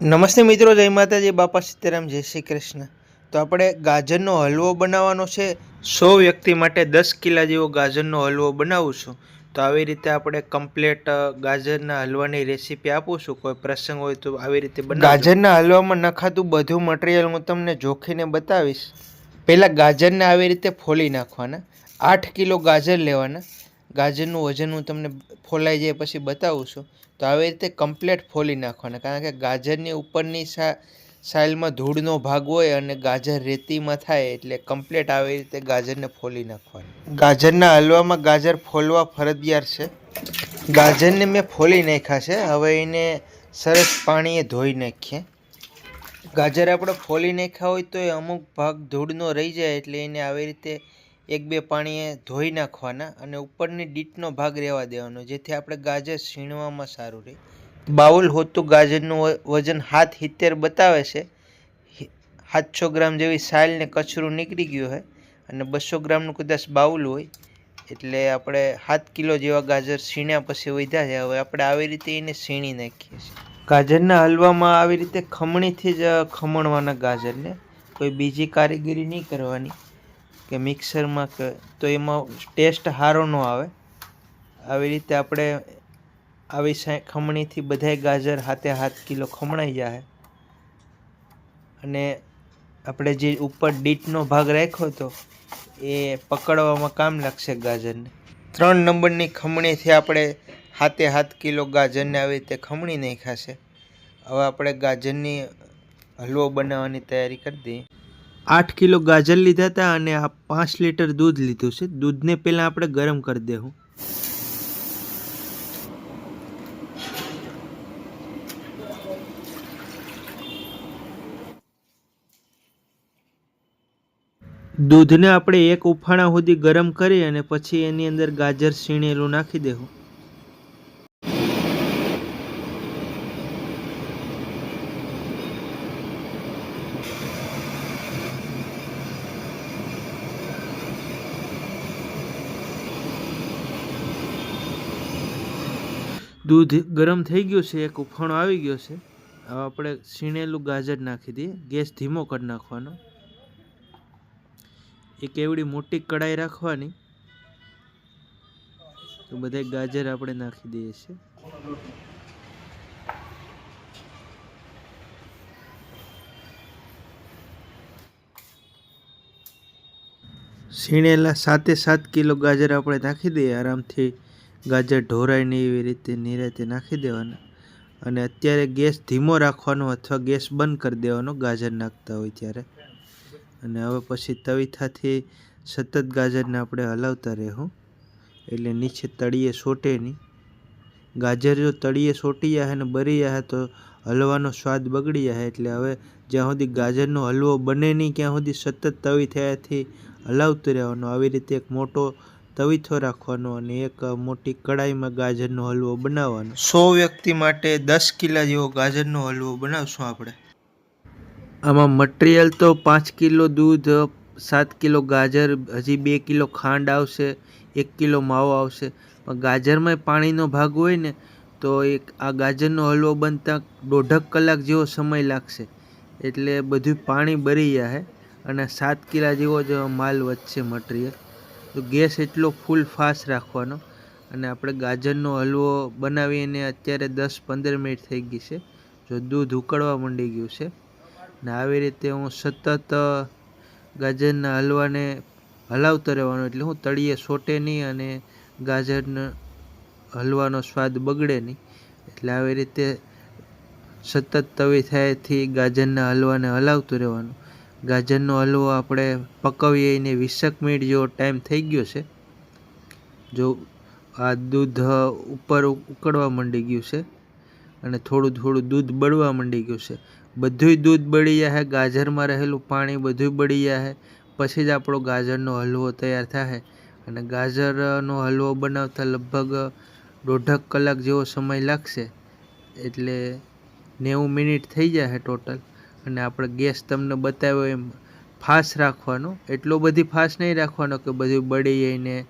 નમસ્તે મિત્રો, જય માતાજી. બાપા સીતારામ, જય શ્રી કૃષ્ણ. તો આપણે ગાજરનો હલવો બનાવવાનો છે. સો વ્યક્તિ માટે દસ કિલા જેવો ગાજરનો હલવો બનાવું છું તો આવી રીતે આપણે કમ્પ્લેટ ગાજરના હલવાની રેસીપી આપું છું કોઈ પ્રસંગ હોય તો આવી રીતે ગાજરના હલવામાં નખાતું બધું મટીરિયલ હું તમને જોખીને બતાવીશ. પહેલાં ગાજરને આવી રીતે ફોલી નાખવાના. આઠ કિલો ગાજર લેવાના. ગાજરનું વજન હું તમને ફોલાઈ જાય પછી બતાવું છું. તો આવી રીતે કમ્પ્લેટ ફોલી નાખવાના. કારણ કે ગાજરની ઉપરની સા, સાઈલમાં ધૂળનો ભાગ હોય અને ગાજર રેતીમાં થાય એટલે કમ્પ્લેટ આવી રીતે ગાજરને ફોલી નાખવાની. ગાજરના હલવામાં ગાજર ફોલવા ફરજિયાત છે. ગાજરને મેં ફોલી નાખ્યા છે. હવે એને સરસ પાણીએ ધોઈ નાખીએ. ગાજર આપણે ફોલી નાખ્યા હોય તો એ અમુક ભાગ ધૂળનો રહી જાય એટલે એને આવી રીતે એક બે પાણીએ ધોઈ નાખવાના અને ઉપરની ડીટનો ભાગ રહેવા દેવાનો, જેથી આપણે ગાજર છીણવામાં સારું રહે. બાઉલ હોતું ગાજરનું વજન હાથ સિત્તેર બતાવે છે. સાતસો ગ્રામ જેવી સાલ ને કચરું નીકળી ગયું હોય અને બસો ગ્રામનું કદાચ બાઉલ હોય, એટલે આપણે સાત કિલો જેવા ગાજર છીણ્યા પછી વધ્યા છે. હવે આપણે આવી રીતે એને છીણી નાખીએ છીએ. ગાજરના હલવામાં આવી રીતે ખમણીથી જ ખમણવાના ગાજરને કોઈ બીજી કારીગરી નહીં કરવાની. કે મિક્સરમાં કે તો એમાં ટેસ્ટ સારો ન આવે. આવી રીતે આપણે આવી ખમણીથી બધાય ગાજર હાથે હાથ કિલો ખમણાઈ જાય અને આપણે જે ઉપર ડીટનો ભાગ રાખ્યો હતો, એ પકડવામાં કામ લાગશે ગાજરને. ત્રણ નંબરની ખમણીથી આપણે હાથે હાથ કિલો ગાજરને આવી રીતે ખમણી નહીં ખાશે હવે આપણે ગાજરની હલવો બનાવવાની તૈયારી કરી દઈએ. આઠ કિલો ગાજર લીધા હતા અને આ પાંચ લીટર દૂધ લીધું છે. દૂધને પહેલાં આપણે ગરમ કરી દેવું. દૂધને આપણે એક ઉફાણા સુધી ગરમ કરી અને પછી એની અંદર ગાજર છીણેલું નાખી દેવું. દૂધ ગરમ થઈ ગયું છે, એક ઉફાણો આવી ગયો છે. હવે આપણે છીણેલું ગાજર નાખી દઈએ. ગેસ ધીમો કરી નાખવાનો. એક એવડી મોટી કડાઈ રાખવાની. તો બધા ગાજર આપણે નાખી દઈએ છીએ. છીણેલા સાતે સાત કિલો ગાજર આપણે નાખી દઈએ. આરામથી ગાજર ઢોરાય નહીં એવી રીતે નિરાતે નાખી દેવાના. અને અત્યારે ગેસ ધીમો રાખવાનો અથવા ગેસ બંધ કરી દેવાનો ગાજર નાખતા હોય ત્યારે. અને હવે પછી તવીથાથી સતત ગાજરને આપણે હલાવતા રહેવું. એટલે નીચે તળિયે સોટે નહીં ગાજર જો તળિયે સોટી જાય ને બરી જાય તો હલવાનો સ્વાદ બગડી જાય એટલે હવે જ્યાં સુધી ગાજરનો હલવો બને નહીં, ત્યાં સુધી સતત તવી થયાથી હલાવતું રહેવાનું. આવી રીતે એક મોટો તવીથો રાખવાનો અને એક મોટી કડાઈમાં ગાજરનો હલવો બનાવવાનો. સો વ્યક્તિ માટે દસ કિલા જેવો ગાજરનો હલવો બનાવશું આપણે. આમાં મટીરિયલ તો પાંચ કિલો દૂધ સાત કિલો ગાજર હજી બે કિલો ખાંડ આવશે એક કિલો માવો આવશે. પણ ગાજરમાં પાણીનો ભાગ હોય ને તો એક આ ગાજરનો હલવો બનતા દોઢક કલાક જેવો સમય લાગશે. એટલે બધું પાણી બરી જાય અને સાત કિલા જેવો જ માલ વધશે મટીરિયલ તો ગેસ એટલો ફૂલ ફાસ્ટ રાખવાનો. અને આપણે ગાજરનો હલવો બનાવીને અત્યારે દસ પંદર મિનિટ થઈ ગઈ છે. જો દૂધ ઉકળવા માંડી ગયું છે. ને આવી રીતે હું સતત ગાજરના હલવાને હલાવતો રહેવાનો એટલે હું તળિયે સોટે નહીં અને ગાજરનો હલવાનો સ્વાદ બગડે નહીં. એટલે આવી રીતે સતત તવી થાયથી ગાજરના હલવાને હલાવતું રહેવાનું. ગાજરનો હલવો આપણે પકવીએ એને વીસેક મિનિટ જેવો ટાઈમ થઈ ગયો છે. જો આ દૂધ ઉપર ઉકળવા માંડી ગયું છે અને થોડું થોડું દૂધ બળવા માંડી ગયું છે. બધુંય દૂધ બળી જાય ગાજરમાં રહેલું પાણી બધું બળી જાય પછી જ આપણો ગાજરનો હલવો તૈયાર થાય અને ગાજરનો હલવો બનાવતા લગભગ દોઢક કલાક જેવો સમય લાગશે. એટલે નેવું મિનિટ થઈ જાય ટોટલ અને આપણે ગેસ તમને બતાવ્યો એમ, ફાસ રાખવાનો. એટલો બધી ફાસ નહીં રાખવાનો કે બધું બળી જઈને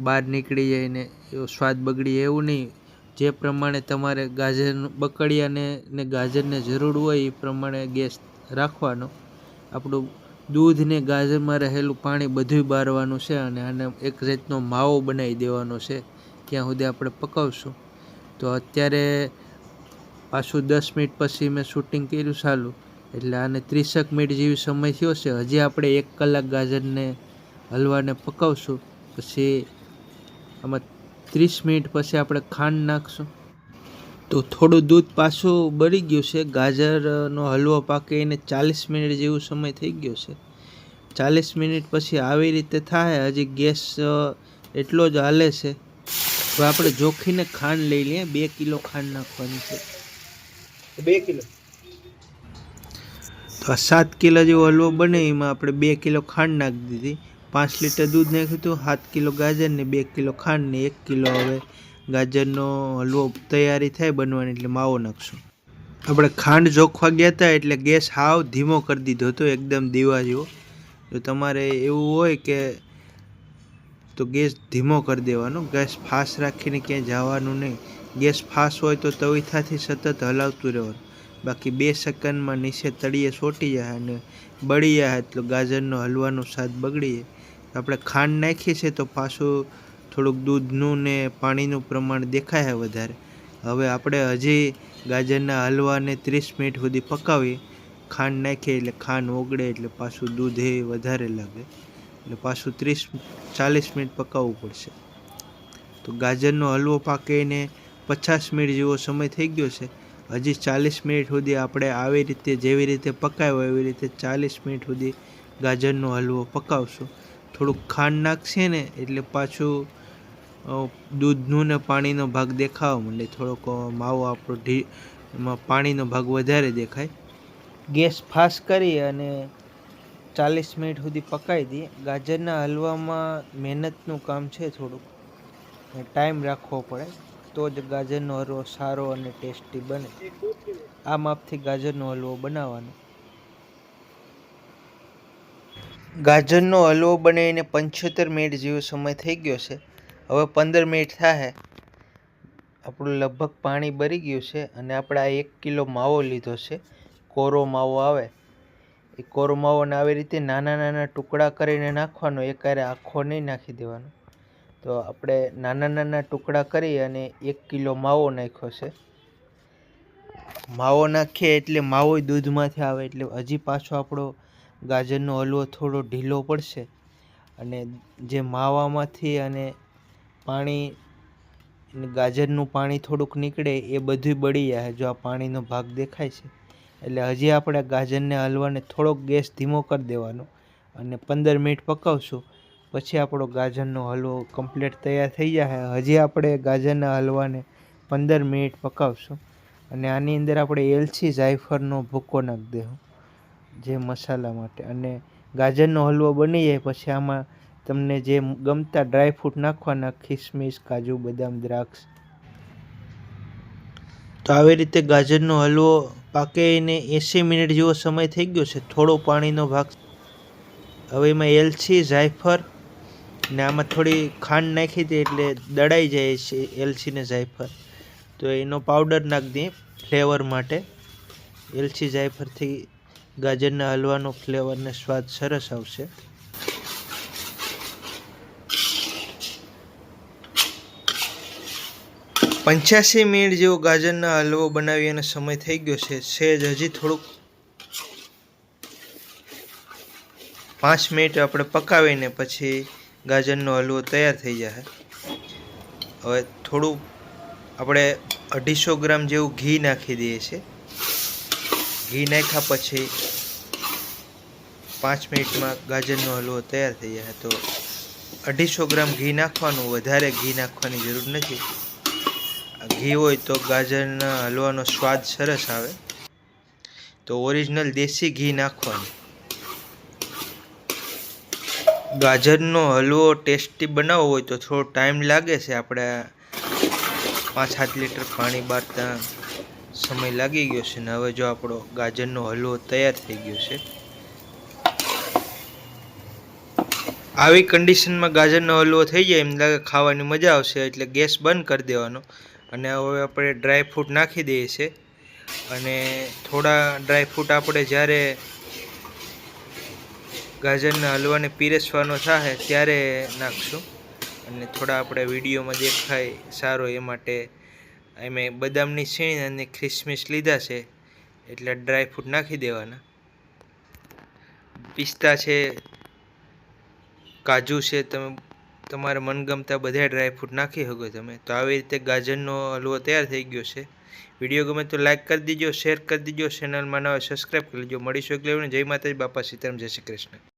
બહાર નીકળી જાય ને એવો સ્વાદ બગડી એવું નહીં. જે પ્રમાણે તમારે ગાજર બકડિયાને ને ગાજરને જરૂર હોય એ પ્રમાણે ગેસ રાખવાનો. આપણું દૂધ ને ગાજરમાં રહેલું પાણી બધું બારવાનું છે અને આને એક રીતનો માવો બનાવી દેવાનો છે, ત્યાં સુધી આપણે પકાવશું. તો અત્યારે પાછું દસ મિનિટ પછી મેં શૂટિંગ કર્યું ચાલુ. એટલે આને ત્રીસેક મિનિટ જેવી સમય થયો છે. હજી આપણે એક કલાક ગાજરને હલવાને પકાવશું. પછી આમાં ત્રીસ મિનિટ પછી આપણે ખાંડ નાખશું. તો થોડું દૂધ પાછું બળી ગયું છે. ગાજરનો હલવો પાકીને ચાલીસ મિનિટ જેવો સમય થઈ ગયો છે. ચાલીસ મિનિટ પછી આવી રીતે થાય, હજી ગેસ એટલો જ હાલે છે. હવે આપણે જોખીને ખાંડ લઈ લઈએ. બે કિલો ખાંડ નાખવાની છે. બે કિલો. તો આ સાત કિલો જેવો હલવો બને, એમાં આપણે બે કિલો ખાંડ નાખી દીધી. પાંચ લીટર દૂધ નાખ્યું હતું, સાત કિલો ગાજર ને બે કિલો ખાંડ ને એક કિલો હવે ગાજરનો હલવો તૈયારી થાય બનવાની, એટલે માવો નાખશું. આપણે ખાંડ જોખવા ગયા હતા, એટલે ગેસ હાવ ધીમો કરી દીધો હતો, એકદમ દીવા જેવો. જો તમારે એવું હોય કે તો ગેસ ધીમો કરી દેવાનો, ગેસ ફાસ્ટ રાખીને ક્યાંય જવાનું નહીં. ગેસ ફાસ હોય તો તવીથાથી સતત હલાવતું રહેવાનું બાકી બે સેકન્ડમાં નીચે તળીએ સોટી જાય અને બળી જાય એટલે ગાજરનો હલવાનો સ્વાદ બગડી જાય. આપણે ખાંડ નાખીએ છીએ તો પાછું થોડુંક દૂધનું ને પાણીનું પ્રમાણ દેખાય વધારે. હવે આપણે હજી ગાજરના હલવાને ત્રીસ મિનિટ સુધી પકાવીએ. ખાંડ નાખીએ એટલે ખાંડ ઓગળે એટલે પાછું દૂધ એ વધારે લાગે. એટલે પાછું ત્રીસ ચાલીસ મિનિટ પકાવવું પડશે. તો ગાજરનો હલવો પાકીને પચાસ મિનિટ જેવો સમય થઈ ગયો છે. હજી ચાલીસ મિનિટ સુધી આપણે આવી રીતે જેવી રીતે પકાવ્યો એવી રીતે ચાલીસ મિનિટ સુધી ગાજરનો હલવો પકાવશું. થોડુંક ખાંડ નાખશે ને એટલે પાછું દૂધનું ને પાણીનો ભાગ દેખાવા માંડે. થોડોક માવો આપણો ઢી, એમાં પાણીનો ભાગ વધારે દેખાય. ગેસ ફાસ્ટ કરી અને ચાલીસ મિનિટ સુધી પકાવી દઈએ. ગાજરના હલવામાં મહેનતનું કામ છે થોડુંક. ટાઈમ રાખવો પડે. તો જ ગાજરનો હલવો સારો અને ટેસ્ટી બને. આ માપથી ગાજરનો હલવો બનાવવાનો. ગાજરનો હલવો બનાવીને પંચોતેર મિનિટ જેવો સમય થઈ ગયો છે. હવે પંદર મિનિટ થાય આપણું લગભગ પાણી બળી ગયું છે અને આપણે આ એક કિલો માવો લીધો છે. કોરો માવો આવે. એ કોરો માવોને આવી રીતે નાના નાના ટુકડા કરીને નાખવાનો. એકારે આખો નહીં નાખી દેવાનો. તો આપણે નાના નાના ટુકડા કરી અને એક કિલો માવો નાખ્યો છે. માવો નાખીએ એટલે માવો દૂધમાંથી આવે એટલે હજી પાછો આપણો ગાજરનો હલવો થોડો ઢીલો પડશે અને જે માવામાંથી અને પાણી ગાજરનું પાણી થોડુંક નીકળે એ બધું બળી જાય. જો આ પાણીનો ભાગ દેખાય છે. એટલે હજી આપણે ગાજરને હલવાને થોડોક ગેસ ધીમો કરી દેવાનો અને પંદર મિનિટ પકાવશું. પછી આપણો ગાજરનો હલવો કમ્પ્લીટ તૈયાર થઈ જાય. હજી આપણે ગાજરના હલવાને પંદર મિનિટ પકાવશું. અને આની અંદર આપણે એલચી જાયફળનો ભૂકો નાખી દઈશું જે મસાલા માટે. અને ગાજરનો હલવો બની જાય પછી આમાં તમને જે ગમતા ડ્રાયફ્રૂટ નાખવાના, ખિસમિસ, કાજુ, બદામ, દ્રાક્ષ. તો આવી રીતે ગાજરનો હલવો પાકીને એંસી મિનિટ જેવો સમય થઈ ગયો છે. થોડો પાણીનો ભાગ. હવે એમાં એલચી, જાયફળ ને આમાં થોડી ખાંડ નાખી દે એટલે દળાઈ જાય છે એલચી ને તો એનો પાવડર નાખી દઈએ ફ્લેવર માટે. એલચી જાયફળથી ગાજરના હલવાનો ફ્લેવર ને સ્વાદ સરસ આવશે. પંચ્યાસી મિનિટ જેવો ગાજરના હલવો બનાવી અને સમય થઈ ગયો છે. સહેજ હજી થોડુંક પાંચ મિનિટ આપણે પકાવીને પછી ગાજરનો હલવો તૈયાર થઈ જશે હવે થોડું આપણે અઢીસો ગ્રામ જેવું ઘી નાખી દઈએ છીએ. ઘી નાખ્યા પછી પાંચ મિનિટમાં ગાજરનો હલવો તૈયાર થઈ જાય. તો અઢીસો ગ્રામ ઘી નાખવાનું, વધારે ઘી નાખવાની જરૂર નથી. ઘી હોય તો ગાજરના હલવાનો સ્વાદ સરસ આવે. તો ઓરિજિનલ દેશી ઘી નાખવાનું. ગાજરનો હલવો ટેસ્ટી બનાવવો હોય તો થોડો ટાઈમ લાગે છે. આપણે પાંચ સાત લીટર પાણી બારતા સમય લાગી ગયો છે ને હવે જો આપણો ગાજરનો હલવો તૈયાર થઈ ગયો છે. આવી કન્ડિશનમાં ગાજરનો હલવો થઈ જાય એમ લાગે ખાવાની મજા આવશે એટલે ગેસ બંધ કરી દેવાનો. અને હવે આપણે ડ્રાય ફ્રૂટ નાખી દઈએ છીએ. અને થોડા ડ્રાય ફ્રૂટ આપણે જ્યારે ગાજરના હલવાને પીરસવાનો થાય ત્યારે નાખશું. અને થોડા આપણે વિડીયોમાં દેખાય સારો એ માટે અમે બદામની છીણ અને ખિસમિસ લીધા છે, એટલે ડ્રાય ફ્રૂટ નાખી દેવાના. પિસ્તા છે, કાજુ છે, તમે તમારા મનગમતા બધા ડ્રાય ફ્રૂટ નાખી શકો તમે. તો આવી રીતે ગાજરનો હલવો તૈયાર થઈ ગયો છે. વીડિયો ગમે તો લાઈક કરી દીજો, શેર કરી દીજો, ચેનલમાં નવા સબસ્ક્રાઈબ કરી લેજો. મળીશું લેવને જય માતાજી, બાપા સીતારામ, જય શ્રી કૃષ્ણ.